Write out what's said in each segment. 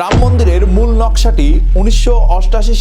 রাম মন্দিরের মূল নকশাটি উনিশশো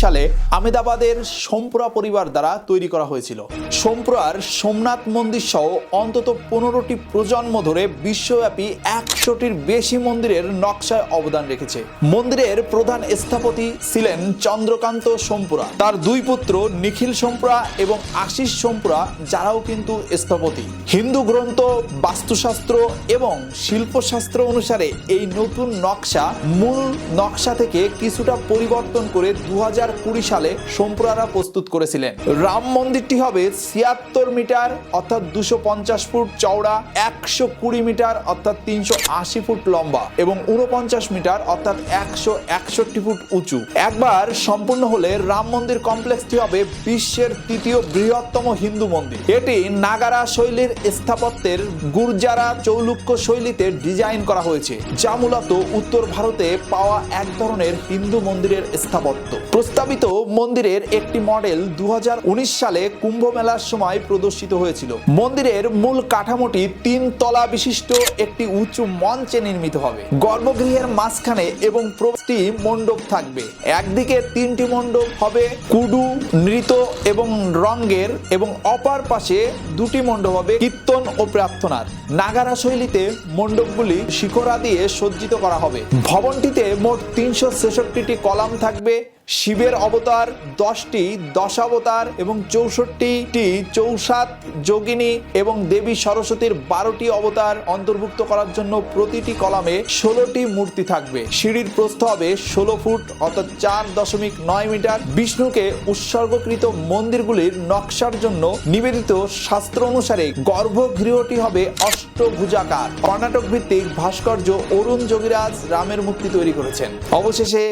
সালে আমেদাবাদের সোমপুরা পরিবার দ্বারা তৈরি করা হয়েছিল। সোমপুরার সোমনাথ মন্দির সহ অন্তত পনেরোটি প্রজন্ম ধরে বিশ্বব্যাপী একশোটির বেশি মন্দিরের নকশায় অবদান রেখেছে। মন্দিরের প্রধান স্থপতি ছিলেন চন্দ্রকান্ত সোমপুরা। তার দুই পুত্র নিখিল সোমপুরা এবং আশিস সোমপুরা, যারাও কিন্তু স্থপতি। হিন্দু গ্রন্থ, বাস্তুশাস্ত্র এবং শিল্পশাস্ত্র অনুসারে এই নতুন নকশা মূল নকশা থেকে কিছুটা পরিবর্তন করে দু হাজার কুড়ি সালে সোমপুরারা প্রস্তুত করেছিলেন। রাম মন্দিরটি হবে ছিয়াত্তর মিটার, অর্থাৎ দুশো পঞ্চাশ ফুট চওড়া, একশো কুড়ি মিটার, অর্থাৎ তিনশো আশি ফুট লম্বা এবং উনপঞ্চাশ মিটার, অর্থাৎ একশো একষট্টি ফুট উঁচু। একবার সম্পূর্ণ হলে রাম মন্দির কমপ্লেক্সটি হবে বিশ্বের তৃতীয় বৃহত্তম হিন্দু মন্দির। এটি নাগারা শৈলীর স্থাপত্যের গুর্জারা চৌলুক্য শৈলীতে ডিজাইন করা হয়েছে, যা মূলত উত্তর ভারতে পাওয়া এক ধরনের হিন্দু মন্দিরের স্থাপত্য। প্রস্তাবিত মন্দিরের একটি মডেল দুহাজার উনিশ সালে কুম্ভ মেলার সময় প্রদর্শিত হয়েছিল। মন্দিরের মূল কাঠামোটি তিন তলা বিশিষ্ট একটি উঁচু মঞ্চে নির্মিত হবে। গর্ভগৃহের মাঝখানে এবং প্রতি মণ্ডপ থাকবে। একদিকে তিনটি মণ্ডপ হবে কুডু নৃত এবং রঙ্গের এবং অপার পাশে দুটি মণ্ডপ হবে কীর্তন ও প্রার্থনার। নাগারা শৈলীতে মণ্ডপগুলি শিখরা দিয়ে সজ্জিত করা হবে। ভবনটিতে মোট তিনশো ছেষট্টিটি কলাম থাকবে। শিবের অবতার, দশটি দশাবতার এবং চৌষট্টিটি চৌসাত যোগিনী এবং দেবী সরস্বতীর বারোটি অবতার অন্তর্ভুক্ত করার জন্য প্রতিটি কলামে ষোলোটি মূর্তি থাকবে। সিঁড়ির প্রস্থ হবে ষোলো ফুট, অর্থাৎ চার দশমিক নয় মিটার। বিষ্ণুকে উৎসর্গকৃত মন্দিরগুলির নকশার জন্য নিবেদিত শাস্ত্র অনুসারে গর্ভগৃহটি হবে অষ্টভুজাকার। কর্ণাটক ভিত্তিক ভাস্কর্য অরুণ যোগীরাজ রামের মূর্তি তৈরি করেছেন। অবশেষে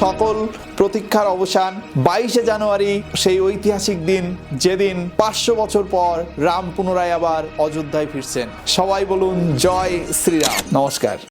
সকল প্রতীক্ষার অবসান বাইশে জানুয়ারি, সেই ঐতিহাসিক দিন, যেদিন পাঁচশো বছর পর রাম পুনরায় আবার অযোধ্যায় ফিরছেন। সবাই বলুন জয় শ্রীরাম। নমস্কার।